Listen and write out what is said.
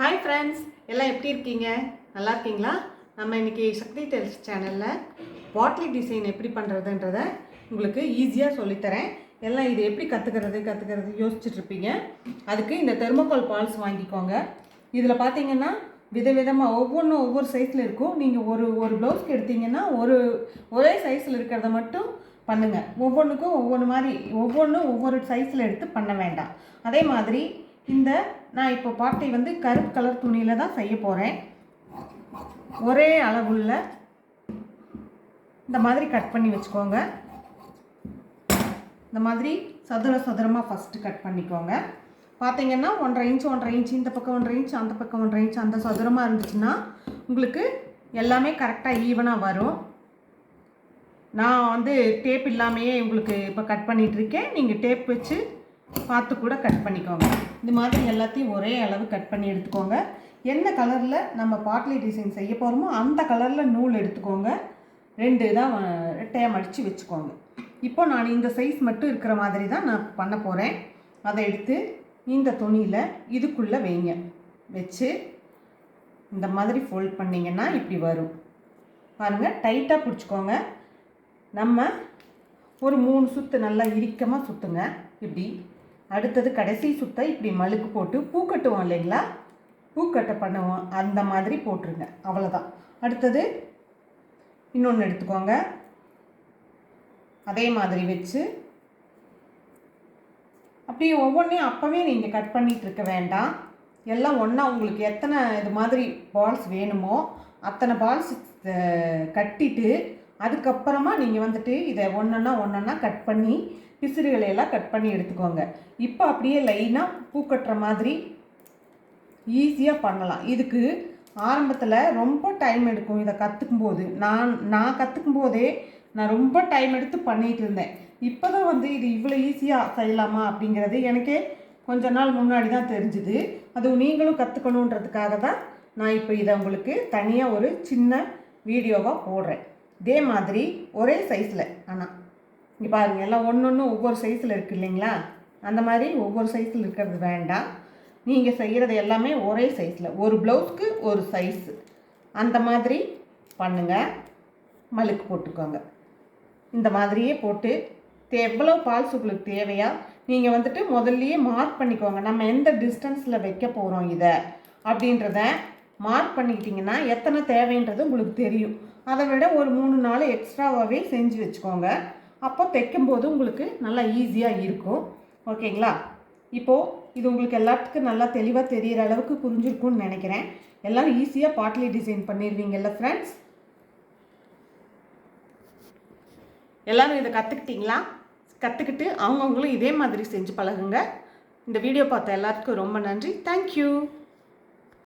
Hi friends எல்லாம் எப்படி இருக்கீங்க? நல்லா இருக்கீங்களா? நம்ம இன்னைக்கு சக்தி டெல்ஸ் சேனலில் பாட்லி டிசைன் எப்படி பண்ணுறதுன்றத உங்களுக்கு ஈஸியாக சொல்லித்தரேன். எல்லாம் இது எப்படி கற்றுக்கிறது கற்றுக்கிறது யோசிச்சுட்ருப்பீங்க அதுக்கு இந்த தெர்மோகோல் பால்ஸ் வாங்கிக்கோங்க. இதில் பார்த்தீங்கன்னா விதவிதமாக ஒவ்வொன்றும் ஒவ்வொரு சைஸில் இருக்கும். நீங்கள் ஒரு ஒரு ப்ளவுஸ்க்கு எடுத்தீங்கன்னா ஒரு ஒரே சைஸில் இருக்கிறத மட்டும் பண்ணுங்கள் ஒவ்வொன்றுக்கும் ஒவ்வொன்று மாதிரி ஒவ்வொன்றும் ஒவ்வொரு சைஸில் எடுத்து பண்ண வேண்டாம். அதே மாதிரி இந்த நான் இப்போ பாட்டை வந்து கருப்பு கலர் துணியில் தான் செய்ய போகிறேன் ஒரே அளவுள்ள இந்த மாதிரி கட் பண்ணி வச்சுக்கோங்க. இந்த மாதிரி சதுர சதுரமாக ஃபஸ்ட்டு கட் பண்ணிக்கோங்க. பார்த்தீங்கன்னா ஒன்றரை இன்ச் ஒன்றரை இன்ச் இந்த பக்கம் ஒன்றரை இன்ச் அந்த பக்கம் ஒன்றரை இன்ச் அந்த சதுரமாக இருந்துச்சுன்னா உங்களுக்கு எல்லாமே கரெக்டாக ஈவனாக வரும். நான் வந்து டேப் இல்லாமையே உங்களுக்கு இப்போ கட் பண்ணிகிட்ருக்கேன் நீங்கள் டேப் வச்சு பார்த்து கூட கட் பண்ணிக்கோங்க. இந்த மாதிரி எல்லாத்தையும் ஒரே அளவு கட் பண்ணி எடுத்துக்கோங்க. என்ன கலரில் நம்ம பாட்லி டிசைன் செய்ய போகிறோமோ அந்த கலரில் நூல் எடுத்துக்கோங்க. ரெண்டு தான் ரெட்டையாக மடித்து வச்சுக்கோங்க. இப்போ நான் இந்த சைஸ் மட்டும் இருக்கிற மாதிரி தான் நான் பண்ண போகிறேன் அதை எடுத்து இந்த துணியில் இதுக்குள்ளே வைங்க. வச்சு இந்த மாதிரி ஃபோல்ட் பண்ணிங்கன்னா இப்படி வரும். பாருங்கள் டைட்டாக பிடிச்சிக்கோங்க. நம்ம ஒரு மூணு சுற்று நல்லா இறுக்கமாக சுற்றுங்க இப்படி. அடுத்தது கடைசி சுத்த இப்படி மழுக்கு போட்டு பூ கட்டுவோம் இல்லைங்களா? பூக்கட்டை பண்ணுவோம். அந்த மாதிரி போட்டுருங்க. அவ்வளோதான் அடுத்தது இன்னொன்று எடுத்துக்கோங்க. அதே மாதிரி வச்சு அப்படியே ஒவ்வொன்றையும் அப்போவே நீங்கள் கட் பண்ணிகிட்டு இருக்க வேண்டாம். எல்லாம் ஒன்றா உங்களுக்கு எத்தனை இது மாதிரி பால்ஸ் வேணுமோ அத்தனை பால்ஸ் கட்டிட்டு அதுக்கப்புறமா நீங்கள் வந்துட்டு இதை ஒன்றொன்னா ஒன்றொன்னா கட் பண்ணி பிசிறுகளையெல்லாம் கட் பண்ணி எடுத்துக்கோங்க. இப்போ அப்படியே லைனாக பூ கட்டுற மாதிரி ஈஸியாக பண்ணலாம். இதுக்கு ஆரம்பத்தில் ரொம்ப டைம் எடுக்கும் இதை கற்றுக்கும் போது நான் நான் கற்றுக்கும் போதே நான் ரொம்ப டைம் எடுத்து பண்ணிகிட்டு இருந்தேன். இப்போ தான் வந்து இது இவ்வளோ ஈஸியாக செய்யலாமா அப்படிங்கிறது எனக்கே கொஞ்ச நாள் முன்னாடி தான் தெரிஞ்சுது. அது நீங்களும் கற்றுக்கணுன்றதுக்காக தான் நான் இப்போ இதை உங்களுக்கு தனியாக ஒரு சின்ன வீடியோவாக போடுறேன். இதே மாதிரி ஒரே சைஸில் ஆனால் இங்கே பாருங்கள் எல்லாம் ஒன்று ஒன்று ஒவ்வொரு சைஸில் இருக்குது இல்லைங்களா? அந்த மாதிரி ஒவ்வொரு சைஸில் இருக்கிறது வேண்டாம். நீங்கள் செய்கிறது எல்லாமே ஒரே சைஸில் ஒரு ப்ளவுஸ்க்கு ஒரு சைஸு அந்த மாதிரி பண்ணுங்கள் மலுக்கு போட்டுக்கோங்க. இந்த மாதிரியே போட்டு எவ்வளோ பால்ஸ் உங்களுக்கு தேவையா? நீங்கள் வந்துட்டு முதல்லையே மார்க் பண்ணிக்கோங்க. நம்ம எந்த டிஸ்டன்ஸில் வைக்க போகிறோம் இதை? அப்படின்றத மார்க் பண்ணிக்கிட்டிங்கன்னா எத்தனை தேவைன்றது உங்களுக்கு தெரியும். அதை விட ஒரு மூணு நாள் எக்ஸ்ட்ராவாகவே செஞ்சு வச்சுக்கோங்க. அப்போ தைக்கும்போது உங்களுக்கு நல்லா ஈஸியாக இருக்கும். ஓகேங்களா? இப்போது இது உங்களுக்கு எல்லாத்துக்கும் நல்லா தெளிவாக தெரிகிற அளவுக்கு புரிஞ்சிருக்கும்னு நினைக்கிறேன். எல்லோரும் ஈஸியாக பாட்லி டிசைன் பண்ணிடுவீங்கல்ல ஃப்ரெண்ட்ஸ் எல்லோரும் இதை கற்றுக்கிட்டிங்களா கற்றுக்கிட்டு அவங்கவுங்களும் இதே மாதிரி செஞ்சு பழகுங்க. இந்த வீடியோ பார்த்த எல்லாத்துக்கும் ரொம்ப நன்றி. தேங்க்யூ